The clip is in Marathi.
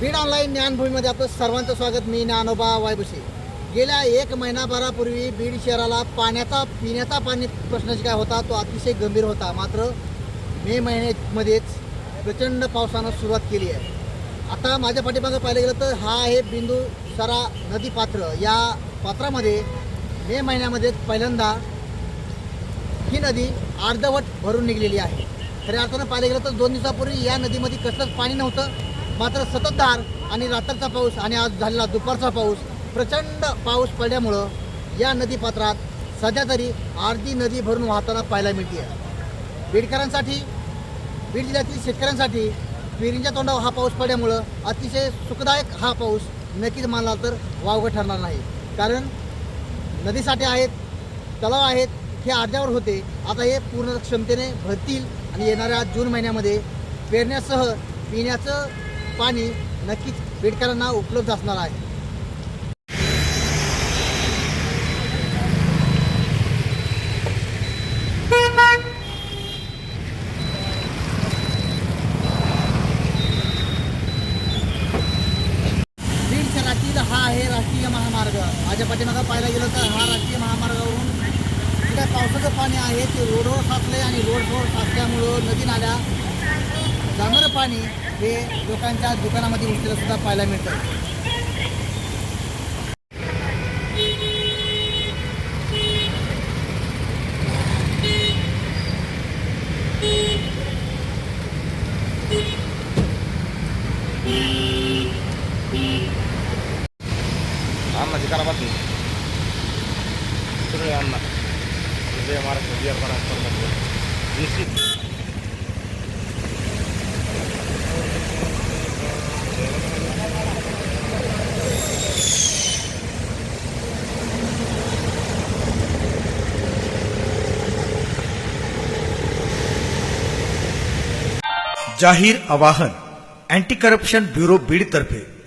बीड ऑनलाईन ज्ञानभूमीमध्ये आपलं सर्वांचं स्वागत. मी ज्ञानोबा वायबुसे. गेल्या एक महिनाभरापूर्वी बीड शहराला पाण्याचा पिण्याचा पाणी प्रश्नाची काय होता तो अतिशय गंभीर होता. मात्र मे महिन्यामध्येच प्रचंड पावसानं सुरुवात केली आहे. आता माझ्या पाठीमागं पाहिलं गेलं तर हा आहे बिंदू सरा नदी पात्र. या पात्रामध्ये मे महिन्यामध्येच पहिल्यांदा ही नदी अर्धवट भरून निघलेली आहे. खऱ्या अर्थानं पाहिलं गेलं तर दोन दिवसापूर्वी या नदीमध्ये कसलंच पाणी नव्हतं. मात्र सततधार आणि रात्रीचा पाऊस आणि आज झालेला दुपारचा पाऊस प्रचंड पाऊस पडल्यामुळं या नदीपात्रात सध्या तरी अर्धी नदी भरून वाहताना पाहायला मिळते आहे बीडकरांसाठी बीड जिल्ह्यातील शेतकऱ्यांसाठी विहिरींच्या तोंडावर हा पाऊस पडल्यामुळं अतिशय सुखदायक हा पाऊस नक्कीच मानला तर वावगं ठरणार नाही. कारण नदीसाठी आहेत तलाव आहेत हे अर्ध्यावर होते. आता हे पूर्ण क्षमतेने भरतील आणि येणाऱ्या जून महिन्यामध्ये पेरण्यासह पिण्याचं पाणी नक्कीच बेडकरांना उपलब्ध असणार आहे. हा आहे राष्ट्रीय महामार्ग. माझ्या पाठीमागं पाहायला गेलं तर हा राष्ट्रीय महामार्ग सध्या पावसाचं पाणी आहे ते रोडवर साचले आणि रोडवर साचल्यामुळं नदी नाल्या जाणारं पाणी हे लोकांच्या दुकानामध्ये उतरलं सुद्धा पाहायला मिळतं अण्णाची करा ये हमारा खुदिया बड़ा अच्छा मंदिर जिसकी जाहीर आवाहन एंटी करप्शन ब्यूरो बीड बीडतर्फे